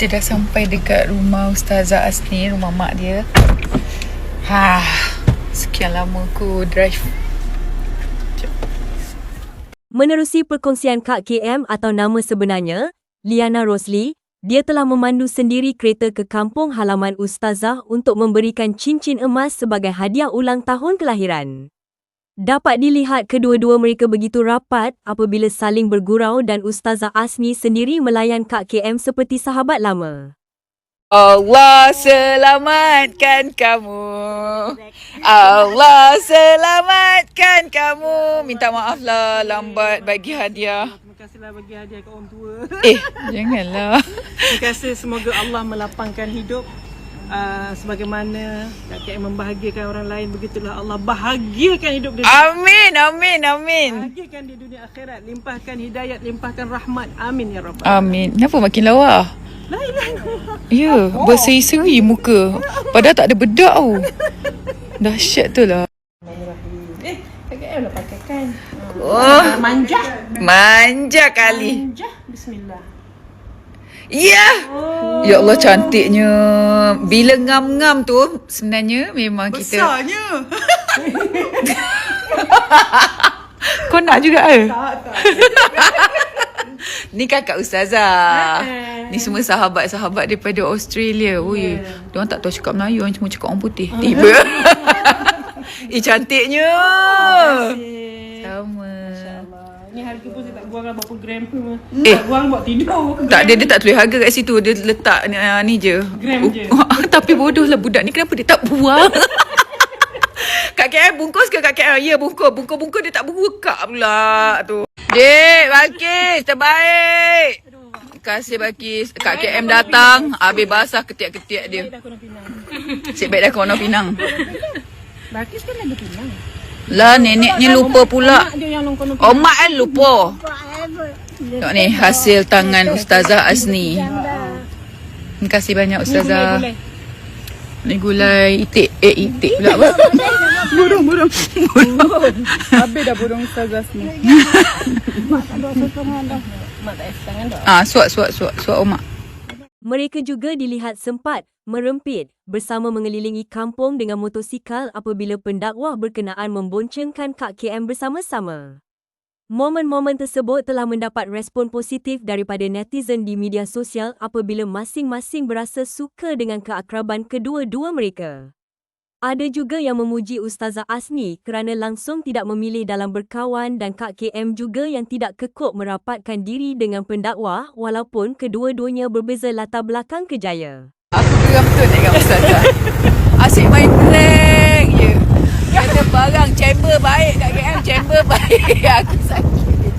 Kita dah sampai dekat rumah Ustazah Asni, rumah mak dia. Ha, sekian lama aku drive. Menerusi perkongsian Kak KM atau nama sebenarnya, Liana Rosli, dia telah memandu sendiri kereta ke kampung halaman Ustazah untuk memberikan cincin emas sebagai hadiah ulang tahun kelahiran. Dapat dilihat kedua-dua mereka begitu rapat apabila saling bergurau dan Ustazah Asni sendiri melayan Kak KM seperti sahabat lama. Allah selamatkan kamu. Allah selamatkan kamu. Minta maaf lah lambat bagi hadiah. Terima kasihlah bagi hadiah kat orang tua. Eh, janganlah. Terima kasih semoga Allah melapangkan hidup uh, sebagaimana Kak KM membahagiakan orang lain begitulah Allah bahagiakan hidup dia. Amin, amin, amin. Bahagiakan di dunia akhirat, limpahkan hidayat, limpahkan rahmat. Amin ya rabbal. Amin. Kenapa makin lawa? La ilaha illallah. Ya, berseri-seri muka. Padahal tak ada bedak tau. Dahsyat tu lah. Eh, Kak KM lah pakai kan. Oh, Manja. manja kali. Manja. Bismillah. Ya. Ya Allah cantiknya. Bila ngam-ngam tu sebenarnya memang kita Besarnya. Kau nak juga ke? Tak, tak. Ni kakak Ustazah. Ni semua sahabat-sahabat daripada Australia. Ui, yeah. diorang tak tahu cakap Melayu, orang cuma cakap orang putih. Tiba. eh, cantiknya. Sama. Ni harga pun saya tak buang lah berapa gram tu. Eh. Tak buang buat tidur. Tak, dia, dia tak tulis harga kat situ. Dia letak ni, uh, ni je. Gram je. Tapi bodoh lah budak ni. Kenapa dia tak buang? Kak KL bungkus ke Kak KL? Ya bungkus. Bungkus-bungkus dia tak buka pula tu. Dek, Balkis. Terbaik. Terima kasih Balkis. Kak KM datang. Habis basah ketiak-ketiak dia. Sik baik dah kono Pinang. Bakis kan ada pinang. Lah neneknya lupa pula. Oh mak kan lupa. Tengok ni hasil tangan Ustazah Azni. Terima kasih banyak Ustazah. Ni gulai itik. Eh itik pula apa? Burung, burung. Habis dah burung ustazah ni. Mak tak ada sokongan dah. Mak tak ada tangan dah. Ah, suap suap suap suap omak. Mereka juga dilihat sempat merempit bersama mengelilingi kampung dengan motosikal apabila pendakwah berkenaan memboncengkan Kak KM bersama-sama. Momen-momen tersebut telah mendapat respon positif daripada netizen di media sosial apabila masing-masing berasa suka dengan keakraban kedua-dua mereka. Ada juga yang memuji Ustazah Asni kerana langsung tidak memilih dalam berkawan dan Kak KM juga yang tidak kekok merapatkan diri dengan pendakwah walaupun kedua-duanya berbeza latar belakang kejaya. Aku geram betul dengan Ustazah. Asyik main prank je. Kata barang chamber baik kat KM, chamber baik. Aku sakit.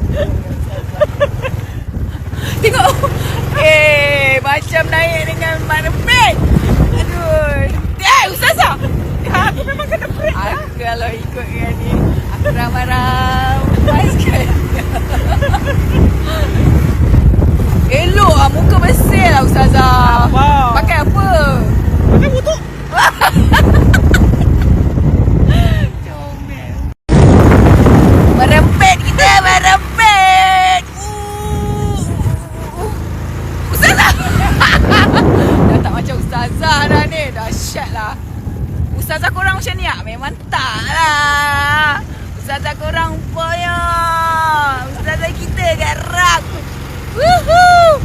Tengok. Eh, macam naik dengan marepet. Aduh. Eh, Ustazah. Aku memang kena prank. Aku kalau ikut dengan ni, aku ramai-ramai sekali. Elok lah muka bersih lah Ustazah. Wow. Pakai apa? Pakai butuk. Comel. Merempet kita, merempet. Uh. Ustazah. dah tak macam Ustazah dah ni. Dahsyat lah. Ustazah korang macam ni tak? Memang tak lah. Ustazah korang payah. Ustazah kita garang. Woohoo.